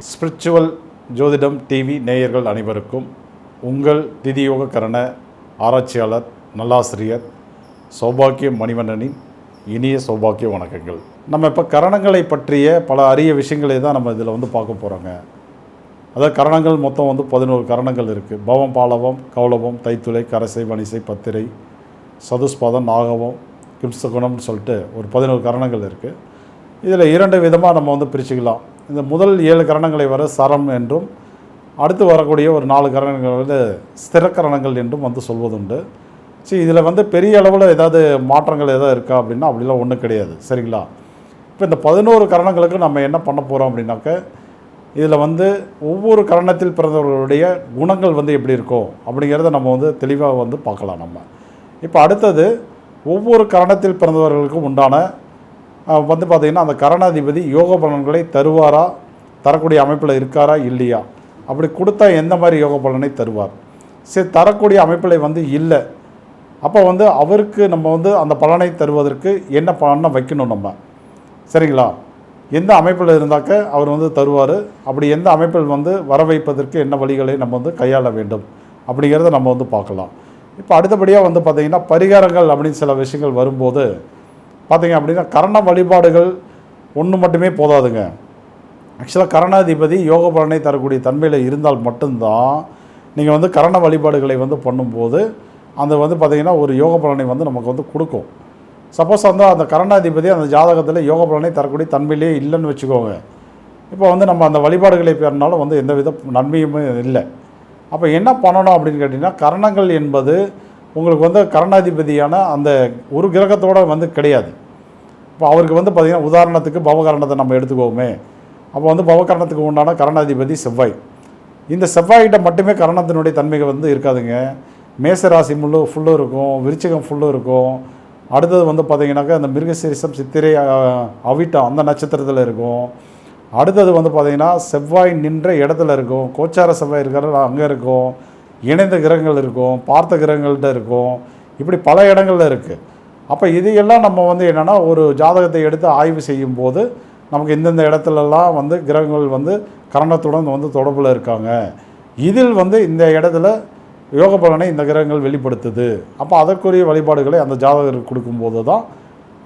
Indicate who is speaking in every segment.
Speaker 1: Spiritual ஜோதிடம் TV நேயர்கள் அனைவருக்கும் உங்கள் திதியோக கரண ஆராய்ச்சியாளர் நல்லாசிரியர் சௌபாக்கிய மணிவண்ணனின் இனிய சௌபாக்கிய வணக்கங்கள். நம்ம இப்போ கரணங்களை பற்றிய பல அரிய விஷயங்களை தான் நம்ம இதில் வந்து பார்க்க போகிறோங்க அதாவது கரணங்கள் மொத்தம் வந்து பதினோரு கரணங்கள் இருக்குது பவம் பாலவம் கௌலவம் தைத்துளை கரசை வனிசை பத்திரை சதுஸ்பாதம் நாகவம் கிம்சகுணம்னு சொல்லிட்டு ஒரு பதினோரு கரணங்கள் இருக்குது இதில் இரண்டு விதமாக நம்ம வந்து பிரிச்சுக்கலாம். இந்த முதல் ஏழு கரணங்களை வர சரம் என்றும் அடுத்து வரக்கூடிய ஒரு நாலு கரணங்கள் வந்து ஸ்திர கரணங்கள் என்றும் வந்து சொல்வதுண்டு. சரி இதில் வந்து பெரிய அளவில் ஏதாவது மாற்றங்கள் எதாவது இருக்கா அப்படின்னா அப்படிலாம் ஒன்றும் கிடையாது. சரிங்களா? இப்போ இந்த பதினோரு கரணங்களுக்கு நம்ம என்ன பண்ண போகிறோம் அப்படின்னாக்க இதில் வந்து ஒவ்வொரு கரணத்தில் பிறந்தவர்களுடைய குணங்கள் வந்து எப்படி இருக்கும் அப்படிங்கிறத நம்ம வந்து தெளிவாக வந்து பார்க்கலாம் நம்ம. இப்போ அடுத்தது ஒவ்வொரு கரணத்தில் பிறந்தவர்களுக்கும் உண்டான வந்து பார்த்திங்கன்னா அந்த கரணாதிபதி யோக பலன்களை தருவாரா? தரக்கூடிய அமைப்பில் இருக்காரா? இல்லையா? அப்படி கொடுத்தா எந்த மாதிரி யோக பலனை தருவார்? சரி தரக்கூடிய அமைப்பில் வந்து இல்லை. அப்போ வந்து அவருக்கு நம்ம வந்து அந்த பலனை தருவதற்கு என்ன பலனை வைக்கணும் நம்ம? சரிங்களா? எந்த அமைப்பில் இருந்தாக்க அவர் வந்து தருவார். அப்படி எந்த அமைப்பில் வந்து வர வைப்பதற்கு என்ன வழிகளை நம்ம வந்து கையாள வேண்டும்? அப்படிங்கிறத நம்ம வந்து பார்க்கலாம். இப்போ அடுத்தபடியாக வந்து பார்த்திங்கன்னா பரிகாரங்கள் அப்படின்னு சில விஷயங்கள் வரும்போது பார்த்திங்க அப்படின்னா கரண வழிபாடுகள் ஒன்று மட்டுமே போதாதுங்க. ஆக்சுவலாக கரணாதிபதி யோக பலனை தரக்கூடிய தன்மையில் இருந்தால் மட்டும்தான் நீங்கள் வந்து கரண வழிபாடுகளை வந்து பண்ணும்போது அந்த வந்து பார்த்திங்கன்னா ஒரு யோக பலனை வந்து நமக்கு வந்து கொடுக்கும். சப்போஸ் வந்து அந்த கரணாதிபதி அந்த ஜாதகத்தில் யோக பலனை தரக்கூடிய தன்மையிலே இல்லைன்னு வச்சுக்கோங்க. இப்போ வந்து நம்ம அந்த வழிபாடுகளை பெறினாலும் வந்து எந்த வித நன்மையுமே இல்லை. அப்போ என்ன பண்ணணும் அப்படின்னு கேட்டிங்கன்னா கரணங்கள் என்பது உங்களுக்கு வந்து கரணாதிபதியான அந்த ஒரு கிரகத்தோட வந்து கிடையாது. இப்போ அவருக்கு வந்து பார்த்திங்கன்னா உதாரணத்துக்கு பவகரணத்தை நம்ம எடுத்துக்கோமே. அப்போ வந்து பவகரணத்துக்கு உண்டான கரணாதிபதி செவ்வாய். இந்த செவ்வாய்கிட்ட மட்டுமே கரணத்தினுடைய தன்மைகள் வந்து இருக்காதுங்க. மேசராசி முள்ளு ஃபுல்லும் இருக்கும் விருச்சிகம் ஃபுல்லும் இருக்கும். அடுத்தது வந்து பார்த்திங்கனாக்கா அந்த மிருகசீரிசம் சித்திரை அவிட்டம் அந்த நட்சத்திரத்தில் இருக்கும். அடுத்தது வந்து பார்த்திங்கன்னா செவ்வாய் நின்ற இடத்துல இருக்கும். கோச்சார செவ்வாய் இருக்கிற அங்கே இருக்கும். இணைந்த கிரகங்கள் இருக்கும். பார்த்த கிரகங்கள்கிட்ட இருக்கும். இப்படி பல இடங்கள்ல இருக்குது அப்போ இதையெல்லாம் நம்ம வந்து என்னென்னா ஒரு ஜாதகத்தை எடுத்து ஆய்வு செய்யும்போது நமக்கு இந்தந்த இடத்துலலாம் வந்து கிரகங்கள் வந்து கரணத்துடன் வந்து தொடர்பில் இருக்காங்க. இதில் வந்து இந்த இடத்துல யோக பலனை இந்த கிரகங்கள் வெளிப்படுத்துது. அப்போ அதற்குரிய வழிபாடுகளை அந்த ஜாதகருக்கு கொடுக்கும்போது தான்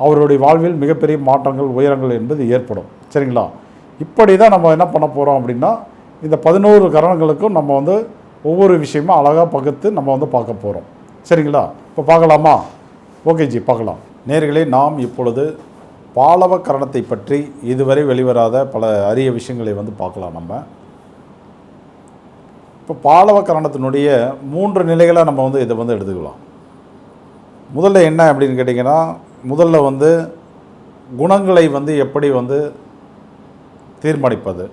Speaker 1: அவருடைய வாழ்வில் மிகப்பெரிய மாற்றங்கள் உயரங்கள் என்பது ஏற்படும். சரிங்களா? இப்படி தான் நம்ம என்ன பண்ண போகிறோம் அப்படின்னா இந்த பதினோரு கரணங்களுக்கும் நம்ம வந்து ஒவ்வொரு விஷயமும் அழகாக பகுத்து நம்ம வந்து பார்க்க போகிறோம் சரிங்களா? இப்போ பார்க்கலாமா? ஓகே ஜி பார்க்கலாம். நேர்களே நாம் இப்பொழுது பாலவ கரணத்தை பற்றி இதுவரை வெளிவராத பல அரிய விஷயங்களை வந்து பார்க்கலாம் நம்ம. இப்போ பாலவ கரணத்தினுடைய மூன்று நிலைகளை நம்ம வந்து இதை வந்து எடுத்துக்கலாம். முதல்ல என்ன அப்படின்னு கேட்டிங்கன்னா முதல்ல வந்து குணங்களை வந்து எப்படி வந்து தீர்மானிப்பது.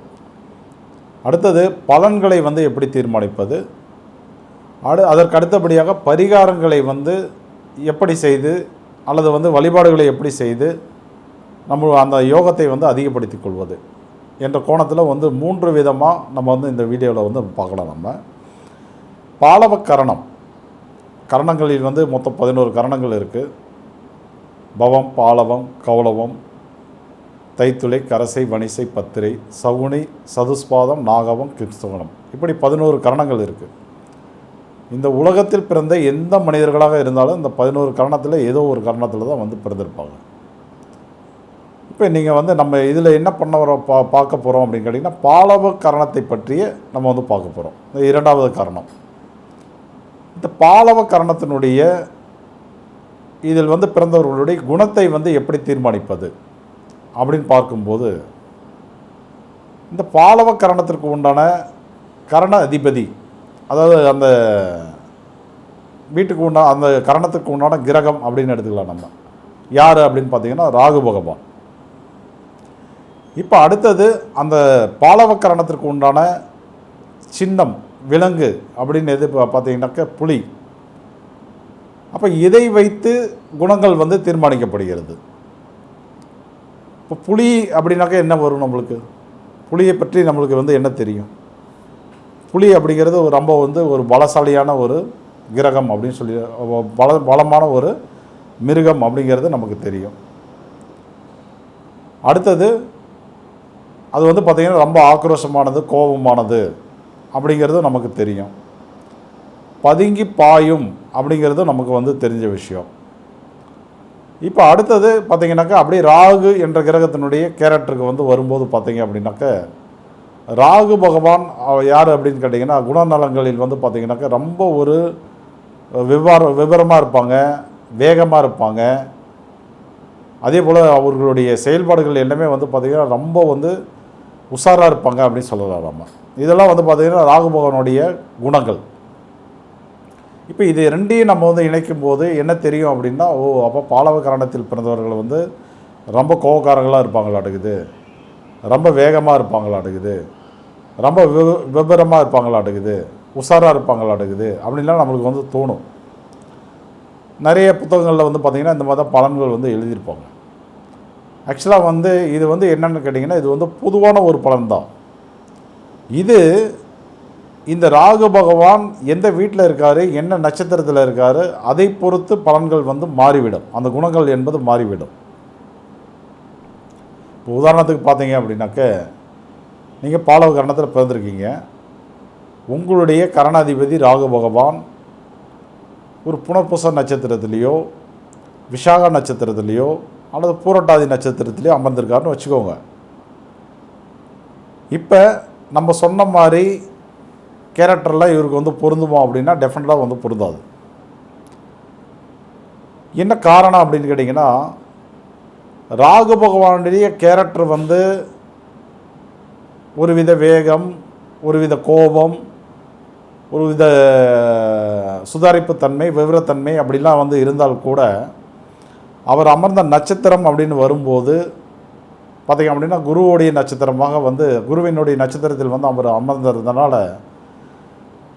Speaker 1: அடுத்தது பலன்களை வந்து எப்படி தீர்மானிப்பது? அடு அதற்கு அடுத்தபடியாக பரிகாரங்களை வந்து எப்படி செய்து அல்லது வந்து வழிபாடுகளை எப்படி செய்து நம்ம அந்த யோகத்தை வந்து அதிகப்படுத்தி கொள்வது என்ற கோணத்தில் வந்து மூன்று விதமாக நம்ம வந்து இந்த வீடியோவில் வந்து பார்க்கலாம் நம்ம. பாலவ கரணம் கரணங்களில் வந்து மொத்தம் பதினோரு கரணங்கள் இருக்குது பவம் பாலவம் கௌலவம் தைத்துளை கரசை வணிசை பத்திரை சகுனி சதுஸ்பாதம் நாகவம் கிருஷ்ணவனம் இப்படி பதினோரு கரணங்கள் இருக்குது இந்த உலகத்தில் பிறந்த எந்த மனிதர்களாக இருந்தாலும் இந்த பதினோரு கரணத்தில் ஏதோ ஒரு கரணத்தில் தான் வந்து பிறந்திருப்பாங்க. இப்போ நீங்கள் வந்து நம்ம இதில் என்ன பண்ண வரோம் பா பார்க்க போகிறோம் அப்படின்னு கேட்டிங்கன்னா பாலவ கரணத்தை பற்றிய நம்ம வந்து பார்க்க போகிறோம் இந்த இரண்டாவது காரணம். இந்த பாலவ கரணத்தினுடைய இதில் வந்து பிறந்தவர்களுடைய குணத்தை வந்து எப்படி தீர்மானிப்பது? அப்படின்னு பார்க்கும்போது இந்த பாலவ கரணத்திற்கு உண்டான கரண அதிபதி அதாவது அந்த வீட்டுக்கு உண்டான அந்த கரணத்துக்கு உண்டான கிரகம் அப்படின்னு எடுத்துக்கலாம் நம்ம. யார் அப்படின்னு பார்த்தீங்கன்னா ராகு பகவான். இப்போ அடுத்தது அந்த பாலவ கரணத்திற்கு உண்டான சின்னம் விலங்கு அப்படின்னு எது பா- பார்த்தீங்கன்னாக்க புலி. அப்போ இதை வைத்து குணங்கள் வந்து தீர்மானிக்கப்படுகிறது. இப்போ புளி அப்படின்னாக்கா என்ன வரும் நம்மளுக்கு? புளியை பற்றி நம்மளுக்கு வந்து என்ன தெரியும்? புளி அப்படிங்கிறது ஒரு ரொம்ப வந்து ஒரு பலசாலியான ஒரு கிரகம் அப்படின்னு சொல்லி பல பலமான ஒரு மிருகம் அப்படிங்கிறது நமக்கு தெரியும். அடுத்தது அது வந்து பார்த்திங்கன்னா ரொம்ப ஆக்ரோஷமானது கோபமானது அப்படிங்கிறது நமக்கு தெரியும். பதுங்கி பாயும் அப்படிங்கிறது நமக்கு வந்து தெரிஞ்ச விஷயம். இப்போ அடுத்தது பார்த்தீங்கன்னாக்கா அப்படியே ராகு என்ற கிரகத்தினுடைய கேரக்டருக்கு வந்து வரும்போது பார்த்தீங்க அப்படின்னாக்க ராகு பகவான் யார் அப்படின்னு கேட்டிங்கன்னா குணநலங்களில் வந்து பார்த்திங்கனாக்கா ரொம்ப ஒரு விவர விவரமாக இருப்பாங்க வேகமாக இருப்பாங்க. அதே போல் அவர்களுடைய செயல்பாடுகள் எல்லாமே வந்து பார்த்திங்கன்னா ரொம்ப வந்து உஷாராக இருப்பாங்க அப்படின்னு சொல்லலாம் நம்ம. இதெல்லாம் வந்து பார்த்திங்கன்னா ராகு பகவானுடைய குணங்கள். இப்போ இது ரெண்டையும் நம்ம வந்து இணைக்கும் போது என்ன தெரியும் அப்படின்னா ஓ அப்போ பாலவ கரணத்தில் பிறந்தவர்கள் வந்து ரொம்ப கோபக்காரங்களாக இருப்பாங்களாட்டுக்குது. ரொம்ப வேகமாக இருப்பாங்களாட்டுக்குது. ரொம்ப வி விபரமாக இருப்பாங்களாட்டுக்குது. உஷாராக இருப்பாங்களாட்டுக்குது அப்படின்லாம் நம்மளுக்கு வந்து தோணும். நிறைய புத்தகங்களில் வந்து பார்த்திங்கன்னா இந்த மாதிரி தான் பலன்கள் வந்து எழுதியிருப்பாங்க. ஆக்சுவலாக வந்து இது வந்து என்னென்னு கேட்டிங்கன்னா இது வந்து பொதுவான ஒரு பலன் தான். இது இந்த ராகு பகவான் எந்த வீட்டில் இருக்கார் என்ன நட்சத்திரத்தில் இருக்கார் அதை பொறுத்து பலன்கள் வந்து மாறிவிடும். அந்த குணங்கள் என்பது மாறிவிடும். இப்போ உதாரணத்துக்கு பார்த்தீங்க அப்படின்னாக்க நீங்கள் பாலவ கரணத்தில் பிறந்திருக்கீங்க. உங்களுடைய கரணாதிபதி ராகு பகவான் ஒரு புனர்பூச நட்சத்திரத்திலேயோ விஷாக நட்சத்திரத்திலேயோ அல்லது பூரட்டாதி நட்சத்திரத்திலேயோ அமர்ந்திருக்காருன்னு வச்சுக்கோங்க. இப்போ நம்ம சொன்ன மாதிரி கேரக்டர்லாம் இவருக்கு வந்து பொருந்துமா அப்படின்னா டெஃபினட்டாக வந்து பொருந்தாது. என்ன காரணம் அப்படின்னு கேட்டிங்கன்னா ராகு பகவானுடைய கேரக்டர் வந்து ஒருவித வேகம் ஒருவித கோபம் ஒருவித சுதாரிப்புத்தன்மை விவரத்தன்மை அப்படிலாம் வந்து இருந்தால் கூட அவர் அமர்ந்த நட்சத்திரம் அப்படின்னு வரும்போது பார்த்தீங்க அப்படின்னா குருவோடைய நட்சத்திரமாக வந்து குருவினுடைய நட்சத்திரத்தில் வந்து அவர் அமர்ந்திருந்தனால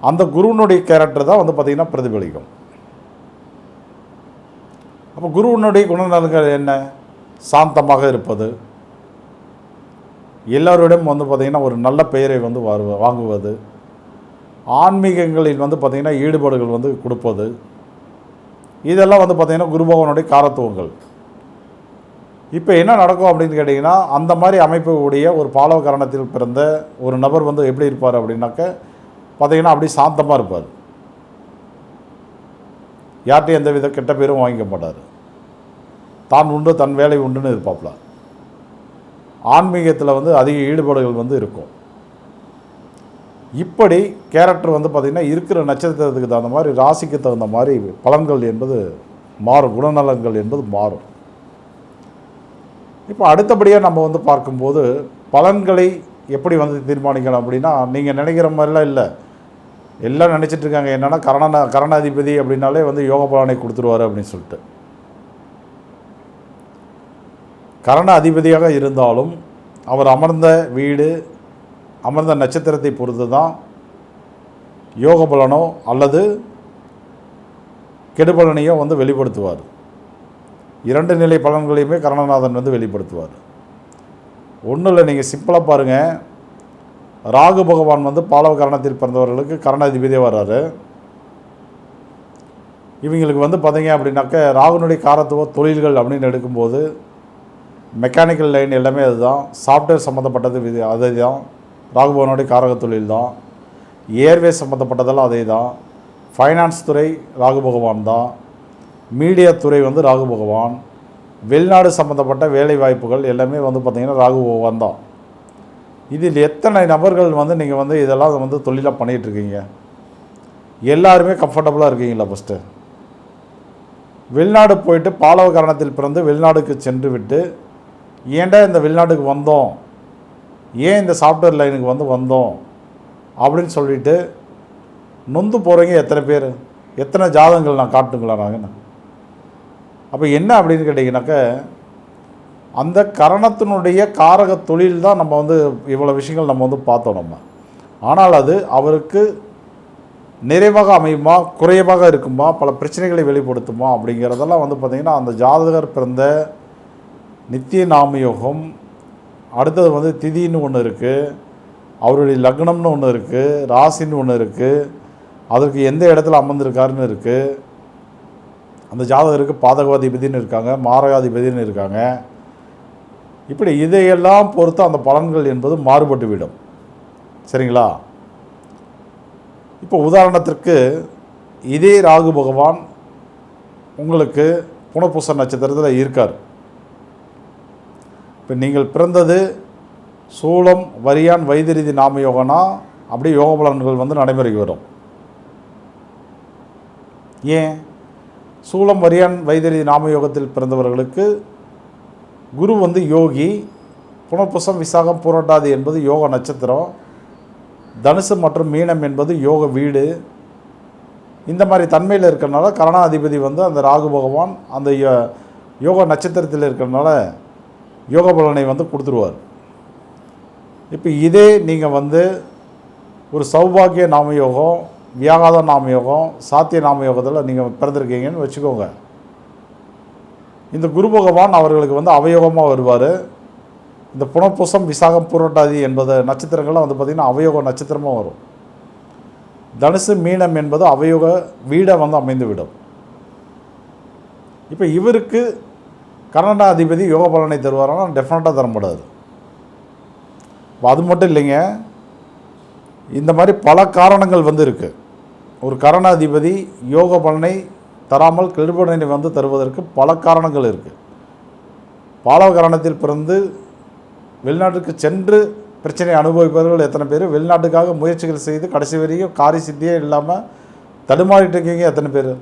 Speaker 1: அந்த குருவினுடைய கேரக்டர் தான் வந்து பார்த்திங்கன்னா பிரதிபலிக்கும். அப்போ குருவினுடைய குணநலன்கள் என்ன? சாந்தமாக இருப்பது. எல்லோரிடம் வந்து பார்த்திங்கன்னா ஒரு நல்ல பெயரை வந்து வாரு- வாங்குவது. ஆன்மீகங்களில் வந்து பார்த்திங்கன்னா ஈடுபாடுகள் வந்து கொடுப்பது. இதெல்லாம் வந்து பார்த்திங்கன்னா குருபகவனுடைய காரத்துவங்கள். இப்போ என்ன நடக்கும் அப்படின்னு கேட்டிங்கன்னா அந்த மாதிரி அமைப்பு உடைய ஒரு பாலவ கரணத்தில் பிறந்த ஒரு நபர் வந்து எப்படி இருப்பார் அப்படின்னாக்க பார்த்தீங்கன்னா அப்படியே சாந்தமாக இருப்பார். யார்கிட்டையும் எந்த வித கெட்ட பேரும் வாங்கிக்க மாட்டார். தான் உண்டு தன் வேலை உண்டுன்னு இருப்பாப்புல ஆன்மீகத்தில் வந்து அதிக ஈடுபாடுகள் வந்து இருக்கும். இப்படி கேரக்டர் வந்து பார்த்திங்கன்னா இருக்கிற நட்சத்திரத்துக்கு தகுந்த மாதிரி ராசிக்கு தகுந்த மாதிரி பலன்கள் என்பது மாறும் குணநலங்கள் என்பது மாறும். இப்போ அடுத்தபடியாக நம்ம வந்து பார்க்கும்போது பலன்களை எப்படி வந்து தீர்மானிக்கலாம் அப்படின்னா நீங்கள் நினைக்கிற மாதிரிலாம் இல்லை. எல்லாம் நினச்சிட்டு இருக்காங்க. என்னென்னா கரண கரணாதிபதி அப்படின்னாலே வந்து யோக பலனை கொடுத்துருவாரு அப்படின்னு சொல்லிட்டு. கரண அதிபதியாக இருந்தாலும் அவர் அமர்ந்த வீடு அமர்ந்த நட்சத்திரத்தை பொறுத்து தான் யோக பலனோ அல்லது கெடுபலனையோ வந்து வெளிப்படுத்துவார். இரண்டு நிலை பலன்களையுமே கரணநாதன் வந்து வெளிப்படுத்துவார். ஒன்றும் இல்லை நீங்கள் சிம்பிளாக பாருங்கள் ராகு பகவான் வந்து பாலவ கரணத்தில் பிறந்தவர்களுக்கு கரணாதிபதியாக வர்றாரு. இவங்களுக்கு வந்து பார்த்தீங்க அப்படின்னாக்க ராகுனுடைய காரத்துவ தொழில்கள் அப்படின்னு எடுக்கும்போது மெக்கானிக்கல் லைன் எல்லாமே அதுதான். சாஃப்ட்வேர் சம்மந்தப்பட்டது விதி அதே தான் ராகுபவனுடைய காரக தொழில் தான் ஏர்வே சம்மந்தப்பட்டதெல்லாம் அதே தான் ஃபைனான்ஸ் துறை ராகு பகவான் தான் மீடியா துறை வந்து ராகு பகவான். வெளிநாடு சம்மந்தப்பட்ட வேலை வாய்ப்புகள் எல்லாமே வந்து பார்த்திங்கன்னா ராகு பகவான் தான் இதில் எத்தனை நபர்கள் வந்து நீங்கள் வந்து இதெல்லாம் வந்து தொழிலாக பண்ணிகிட்ருக்கீங்க? எல்லாருமே கம்ஃபர்டபுளாக இருக்கீங்களா ஃபஸ்ட்டு வெளிநாடு போயிட்டு பாலவ காரணத்தில் பிறந்து வெளிநாடுக்கு சென்று விட்டு ஏன்டா இந்த வெளிநாட்டுக்கு வந்தோம்? ஏன் இந்த சாஃப்ட்வேர் லைனுக்கு வந்து வந்தோம்? அப்படின்னு சொல்லிட்டு நொந்து போகிறவங்க எத்தனை பேர்? எத்தனை ஜாதகங்கள் நான் காட்டுங்களா நாங்கள் அப்போ என்ன அப்படின்னு கேட்டிங்கனாக்க அந்த கரணத்தினுடைய காரக தொழில் தான் நம்ம வந்து இவ்வளோ விஷயங்கள் நம்ம வந்து பார்த்தோம் நம்ம. ஆனால் அது அவருக்கு நிறைவாக அமையுமா குறைவாக இருக்குமா பல பிரச்சனைகளை வெளிப்படுத்துமா அப்படிங்கிறதெல்லாம் வந்து பார்த்திங்கன்னா அந்த ஜாதகர் பிறந்த நித்திய நாமயோகம் அடுத்தது வந்து திதின்னு ஒன்று இருக்குது அவருடைய லக்னம்னு ஒன்று இருக்குது ராசின்னு ஒன்று இருக்குது அதற்கு எந்த இடத்துல அமர்ந்திருக்காருன்னு இருக்குது அந்த ஜாதகருக்கு பாதகாதிபதினு இருக்காங்க மாரகாதிபதினு இருக்காங்க. இப்படி இதையெல்லாம் பொறுத்து அந்த பலன்கள் என்பது மாறுபட்டுவிடும் சரிங்களா? இப்போ உதாரணத்திற்கு இதே ராகு பகவான் உங்களுக்கு புனர்பூச நட்சத்திரத்தில் இருக்கார். இப்போ நீங்கள் பிறந்தது சூலம் வரியான் வைத்திரிதி நாம யோகனா அப்படியே யோக பலன்கள் வந்து நடைமுறைக்கு வரும். ஏன்? சூலம் வரியான் வைத்திரிதி நாம யோகத்தில் பிறந்தவர்களுக்கு குரு வந்து யோகி புனர்புசம் விசாகம் புரட்டாது என்பது யோக நட்சத்திரம் தனுசு மற்றும் மீனம் என்பது யோக வீடு. இந்த மாதிரி தன்மையில் இருக்கிறனால கரணாதிபதி வந்து அந்த ராகு பகவான் அந்த யோ- யோக நட்சத்திரத்தில் இருக்கிறனால யோக பலனை வந்து கொடுத்துருவார். இப்போ இதே நீங்கள் வந்து ஒரு சௌபாகிய நாமயோகம் வியாகாத நாமயோகம் சாத்திய நாமயோகத்தில் நீங்கள் பிறந்திருக்கீங்கன்னு வச்சுக்கோங்க. இந்த குரு பகவான் அவர்களுக்கு வந்து அவயோகமாக வருவார். இந்த புனப்பூசம் விசாகம் புரட்டாதி என்பது நட்சத்திரங்கள்லாம் வந்து பார்த்திங்கன்னா அவயோக நட்சத்திரமாக வரும். தனுசு மீனம் என்பது அவயோக வீடை வந்து அமைந்து விடும் இப்போ இவருக்கு கர்நாடகாதிபதி யோக பலனை தருவாரானா டெஃபினட்டாக தரப்படாது. அது மட்டும் இல்லைங்க. இந்த மாதிரி பல காரணங்கள் வந்து இருக்குது ஒரு கரணாதிபதி யோக பலனை தராமல் கெடுபலனை வந்து தருவதற்கு பல காரணங்கள் இருக்குது பாலவ காரணத்தில் பிறந்து வெளிநாட்டுக்கு சென்று பிரச்சனை அனுபவிப்பவர்கள் எத்தனை பேர்? வெளிநாட்டுக்காக முயற்சிகள் செய்து கடைசி வரைக்கும் காரி சித்தியே இல்லாமல் தடுமாறிட்டு இருக்கீங்க எத்தனை பேர்?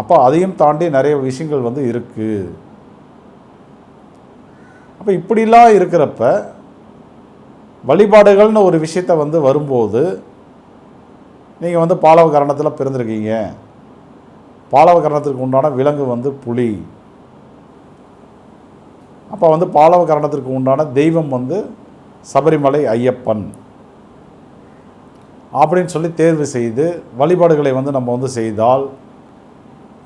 Speaker 1: அப்போ அதையும் தாண்டி நிறைய விஷயங்கள் வந்து இருக்குது அப்போ இப்படிலாம் இருக்கிறப்ப வழிபாடுகள்னு ஒரு விஷயத்தை வந்து வரும்போது நீங்கள் வந்து பாலவ கரணத்தில் பிறந்திருக்கீங்க. பாலவ கரணத்திற்கு உண்டான விலங்கு வந்து புலி. அப்போ வந்து பாலவ கரணத்திற்கு உண்டான தெய்வம் வந்து சபரிமலை ஐயப்பன். அப்படின்னு சொல்லி தேர்வு செய்து வழிபாடுகளை வந்து நம்ம வந்து செய்தால்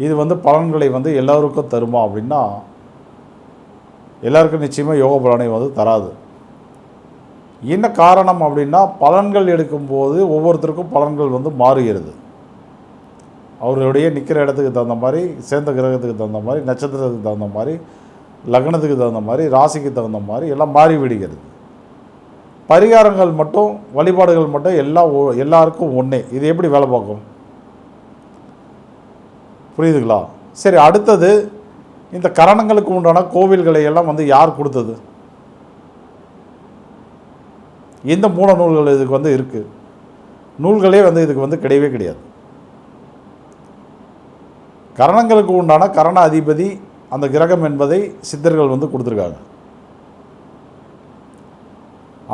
Speaker 1: இது வந்து பலன்களை வந்து எல்லோருக்கும் தருமா அப்படின்னா எல்லாருக்கும் நிச்சயமாக யோக பலனை வந்து தராது. என்ன காரணம் அப்படின்னா பலன்கள் எடுக்கும்போது ஒவ்வொருத்தருக்கும் பலன்கள் வந்து மாறுகிறது. அவர்களுடைய நிற்கிற இடத்துக்கு தகுந்த மாதிரி சேர்ந்த கிரகத்துக்கு தகுந்த மாதிரி நட்சத்திரத்துக்கு தகுந்த மாதிரி லக்னத்துக்கு தகுந்த மாதிரி ராசிக்கு தகுந்த மாதிரி எல்லாம் மாறிவிடுகிறது. பரிகாரங்கள் மட்டும் வழிபாடுகள் மட்டும் எல்லாம் எல்லாருக்கும் ஒன்றே இது எப்படி வேலை பார்க்கும்? புரியுதுங்களா? சரி அடுத்தது இந்த கரணங்களுக்கு உண்டான கோவில்களை எல்லாம் வந்து யார் கொடுத்தது? இந்த மூல நூல்கள் இதுக்கு வந்து இருக்குது நூல்களே வந்து இதுக்கு வந்து கிடையவே கிடையாது. கரணங்களுக்கு உண்டான கரண அதிபதி அந்த கிரகம் என்பதை சித்தர்கள் வந்து கொடுத்துருக்காங்க.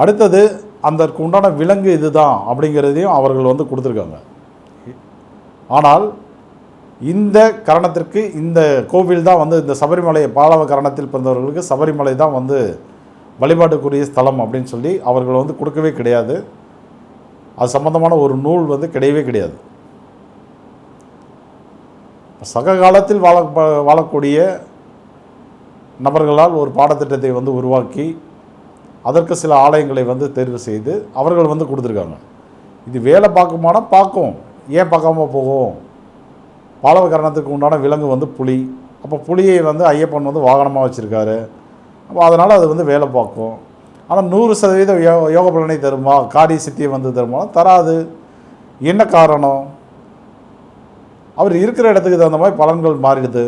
Speaker 1: அடுத்தது அதற்கு உண்டான விலங்கு இதுதான் அப்படிங்கிறதையும் அவர்கள் வந்து கொடுத்துருக்காங்க. ஆனால் இந்த கரணத்திற்கு இந்த கோவில் தான் வந்து இந்த சபரிமலை பாலவ கரணத்தில் பிறந்தவர்களுக்கு சபரிமலை தான் வந்து வழிபாட்டுக்குரிய ஸ்தலம் அப்படின்னு சொல்லி அவர்கள் வந்து கொடுக்கவே கிடையாது. அது சம்பந்தமான ஒரு நூல் வந்து கிடையவே கிடையாது. சக காலத்தில் வாழ வாழக்கூடிய நபர்களால் ஒரு பாடத்திட்டத்தை வந்து உருவாக்கி அதற்கு சில ஆலயங்களை வந்து தேர்வு செய்து அவர்கள் வந்து கொடுத்துருக்காங்க. இது வேலை பார்க்குமானா பார்க்கும் ஏன் பார்க்காம போகும்? பாலவ கரணத்துக்கு உண்டான விலங்கு வந்து புலி. அப்போ புலியை வந்து ஐயப்பன் வந்து வாகனமாக வச்சுருக்காரு. அதனால் அது வந்து வேலை பார்க்கும். ஆனால் நூறு சதவீதம் யோ யோக பலனை தருமா? காரிய சித்தியை வந்து தருமா? தராது. என்ன காரணம்? அவர் இருக்கிற இடத்துக்கு தகுந்த மாதிரி பலன்கள் மாறிடுது.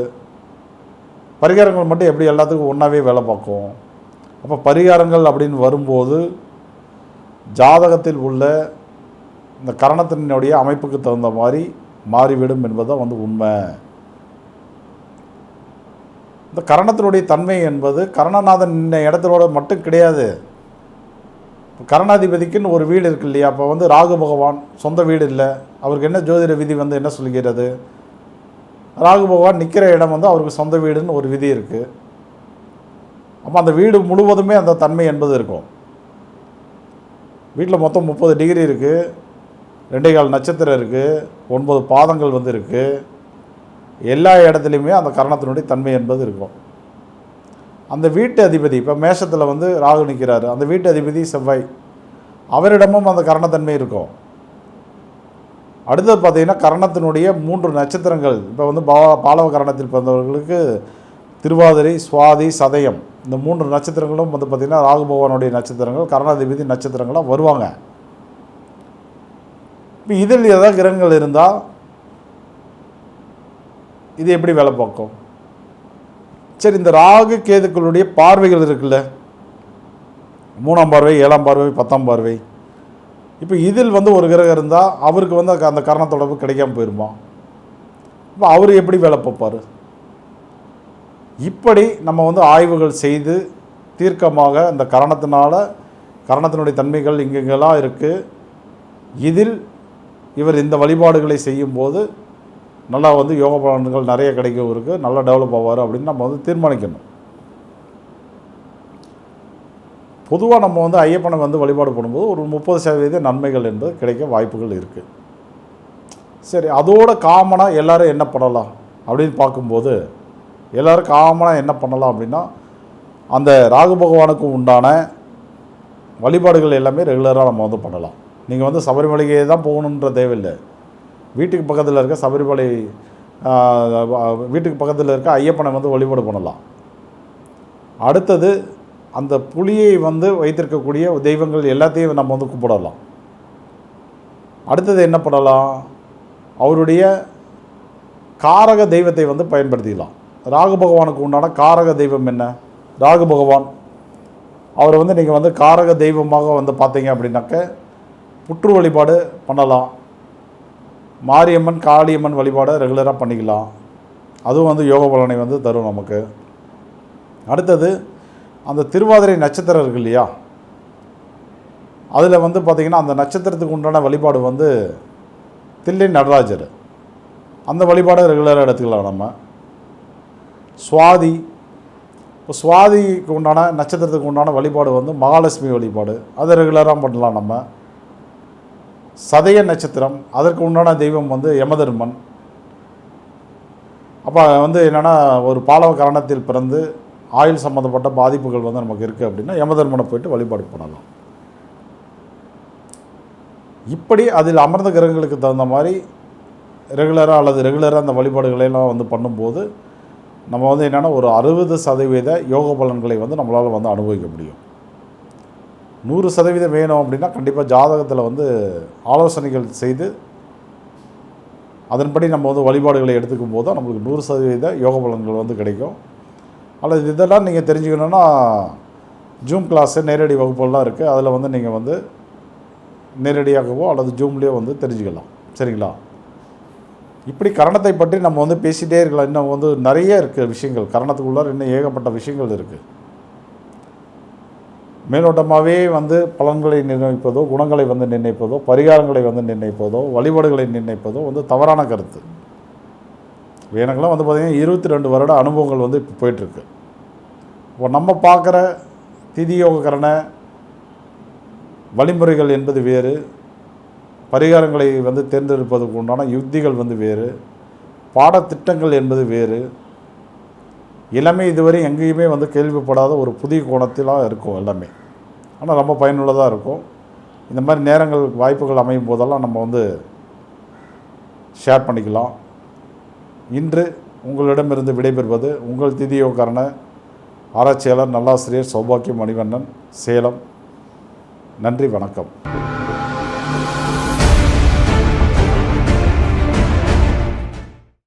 Speaker 1: பரிகாரங்கள் மட்டும் எப்படி எல்லாத்துக்கும் ஒன்றாவே வேலை பார்க்கும். அப்போ பரிகாரங்கள் அப்படின்னு வரும்போது ஜாதகத்தில் உள்ள இந்த கரணத்தினுடைய அமைப்புக்கு தகுந்த மாதிரி மாறிவிடும் என்பதுதான் வந்து உண்மை. இந்த கரணத்தினுடைய தன்மை என்பது கரணநாதன் நின்ன இடத்திலோட மட்டும் கிடையாது. கரணாதிபதிக்குன்னு ஒரு வீடு இருக்கு இல்லையா? அப்போ வந்து ராகு பகவான் சொந்த வீடு இல்லை. அவருக்கு என்ன ஜோதிட விதி வந்து என்ன சொல்கிறது? ராகு பகவான் நிற்கிற இடம் வந்து அவருக்கு சொந்த வீடுன்னு ஒரு விதி இருக்குது அப்போ அந்த வீடு முழுவதுமே அந்த தன்மை என்பது இருக்கும். வீட்டில் மொத்தம் முப்பது டிகிரி இருக்குது ரெண்டே கால் நட்சத்திரம் இருக்குது ஒன்பது பாதங்கள் வந்து இருக்குது எல்லா இடத்துலையுமே அந்த கரணத்தினுடைய தன்மை என்பது இருக்கும். அந்த வீட்டு அதிபதி இப்போ மேஷத்தில் வந்து ராகு நிற்கிறாரு அந்த வீட்டு அதிபதி செவ்வாய் அவரிடமும் அந்த கரணத்தன்மை இருக்கும். அடுத்தது பார்த்தீங்கன்னா கரணத்தினுடைய மூன்று நட்சத்திரங்கள். இப்போ வந்து பா பாலவ கரணத்தில் பிறந்தவர்களுக்கு திருவாதிரை சுவாதி சதயம். இந்த மூன்று நட்சத்திரங்களும் வந்து பார்த்திங்கன்னா ராகு பகவானுடைய நட்சத்திரங்கள் கரணாதிபதி நட்சத்திரங்களாக வருவாங்க. இப்போ இதில் ஏதாவது கிரகங்கள் இருந்தால் இது எப்படி வேலை பார்க்கும்? சரி இந்த ராகு கேதுக்களுடைய பார்வைகள் இருக்குல்ல? மூணாம் பார்வை ஏழாம் பார்வை பத்தாம் பார்வை. இப்போ இதில் வந்து ஒரு கிரகம் இருந்தால் அவருக்கு வந்து அந்த- அந்த கரண தொடர்பு கிடைக்காம போயிருமா? இப்போ அவர் எப்படி வேலை பார்ப்பார்? இப்படி நம்ம வந்து ஆய்வுகள் செய்து தீர்க்கமாக இந்த கரணத்தினால் கரணத்தினுடைய தன்மைகள் இங்கெங்கெல்லாம் இருக்குது இதில் இவர் இந்த வழிபாடுகளை செய்யும்போது நல்லா வந்து யோக பலன்கள் நிறைய கிடைக்கும் இருக்குது நல்லா டெவலப் ஆவார் அப்படின்னு நம்ம வந்து தீர்மானிக்கணும். பொதுவாக நம்ம வந்து ஐயப்பனை வந்து வழிபாடு பண்ணும்போது ஒரு முப்பது சதவீத நன்மைகள் என்பது கிடைக்க வாய்ப்புகள் இருக்குது சரி அதோட காமனாக எல்லோரும் என்ன பண்ணலாம் அப்படின்னு பார்க்கும்போது எல்லோரும் காமனாக என்ன பண்ணலாம் அப்படின்னா அந்த ராகு பகவானுக்கு உண்டான வழிபாடுகள் எல்லாமே ரெகுலராக நம்ம வந்து பண்ணலாம். நீங்கள் வந்து சபரிமலைக்கே தான் போகணுன்ற தேவையில்லை. வீட்டுக்கு பக்கத்தில் இருக்க சபரிமலை வீட்டுக்கு பக்கத்தில் இருக்க ஐயப்பனை வந்து வழிபாடு பண்ணலாம் அடுத்தது அந்த புலியை வந்து வைத்திருக்கக்கூடிய தெய்வங்கள் எல்லாத்தையும் நம்ம வந்து கும்பிடலாம். அடுத்தது என்ன பண்ணலாம்? அவருடைய காரக தெய்வத்தை வந்து பயன்படுத்திக்கலாம். ராகு பகவானுக்கு உண்டான காரக தெய்வம் என்ன? ராகு பகவான். அவர் வந்து நீங்கள் வந்து காரக தெய்வமாக வந்து பார்த்தீங்க அப்படின்னாக்க புற்று வழிபாடு பண்ணலாம். மாரியம்மன் காளியம்மன் வழிபாடை ரெகுலராக பண்ணிக்கலாம். அதுவும் வந்து யோக பலனை வந்து தரும் நமக்கு. அடுத்தது அந்த திருவாதிரை நட்சத்திரம் இருக்கு இல்லையா? அதில் வந்து பார்த்திங்கன்னா அந்த நட்சத்திரத்துக்கு உண்டான வழிபாடு வந்து தில்லை நடராஜர். அந்த வழிபாடை ரெகுலராக எடுத்துக்கலாம் நம்ம. சுவாதி. இப்போ சுவாதிக்கு உண்டான நட்சத்திரத்துக்கு உண்டான வழிபாடு வந்து மகாலட்சுமி வழிபாடு. அதை ரெகுலராக பண்ணலாம் நம்ம. சதய நட்சத்திரம் அதற்கு உண்டான தெய்வம் வந்து யமதர்மன். அப்போ வந்து என்னென்னா ஒரு பாலவ கரணத்தில் பிறந்து ஆயுள் சம்மந்தப்பட்ட பாதிப்புகள் வந்து நமக்கு இருக்குது அப்படின்னா யமதர்மனை போயிட்டு வழிபாடு பண்ணலாம். இப்படி அதில் அமர்ந்த கிரகங்களுக்கு தகுந்த மாதிரி ரெகுலராக அல்லது ரெகுலராக அந்த வழிபாடுகளை எல்லாம் வந்து பண்ணும்போது நம்ம வந்து என்னென்னா ஒரு அறுபது சதவீத யோக பலன்களை வந்து நம்மளால் வந்து அனுபவிக்க முடியும். நூறு சதவீதம் வேணும் அப்படின்னா கண்டிப்பாக ஜாதகத்தில் வந்து ஆலோசனைகள் செய்து அதன்படி நம்ம வந்து வழிபாடுகளை எடுத்துக்கும் போது தான் நம்மளுக்கு நூறு சதவீத யோக பலன்கள் வந்து கிடைக்கும். அல்லது இதெல்லாம் நீங்கள் தெரிஞ்சுக்கணுன்னா ஜூம் கிளாஸு நேரடி வகுப்புகள்லாம் இருக்குது அதில் வந்து நீங்கள் வந்து நேரடியாகவோ அல்லது ஜூம்லேயோ வந்து தெரிஞ்சுக்கலாம். சரிங்களா? இப்படி கரணத்தை பற்றி நம்ம வந்து பேசிகிட்டே இருக்கலாம். இன்னும் வந்து நிறைய இருக்குது விஷயங்கள். கரணத்துக்குள்ளார் இன்னும் ஏகப்பட்ட விஷயங்கள் இருக்குது மேலோட்டமாகவே வந்து பலன்களை நிர்ணயிப்பதோ குணங்களை வந்து நிர்ணயிப்பதோ பரிகாரங்களை வந்து நிர்ணயிப்பதோ வழிபாடுகளை நிர்ணயிப்பதோ வந்து தவறான கருத்து. எனக்கெல்லாம் வந்து பார்த்திங்கன்னா இருபத்தி ரெண்டு வருட அனுபவங்கள் வந்து இப்போ போயிட்டுருக்கு. இப்போ நம்ம பார்க்குற திதியோகக்கரண வழிமுறைகள் என்பது வேறு பரிகாரங்களை வந்து தேர்ந்தெடுப்பதற்கு உண்டான யுக்திகள் வந்து வேறு பாடத்திட்டங்கள் என்பது வேறு எல்லாமே இதுவரை எங்கேயுமே வந்து கேள்விப்படாத ஒரு புதிய கோணத்திலாக இருக்கும் எல்லாமே. ஆனால் ரொம்ப பயனுள்ளதாக இருக்கும் இந்த மாதிரி நேரங்கள் வாய்ப்புகள் அமையும் போதெல்லாம் நம்ம வந்து ஷேர் பண்ணிக்கலாம். இன்று உங்களிடமிருந்து விடைபெறுவது உங்கள் திதியோகரண ஆராய்ச்சியாளர் நல்லாசிரியர் சௌபாக்கியம் மணிவண்ணன் சேலம். நன்றி வணக்கம்.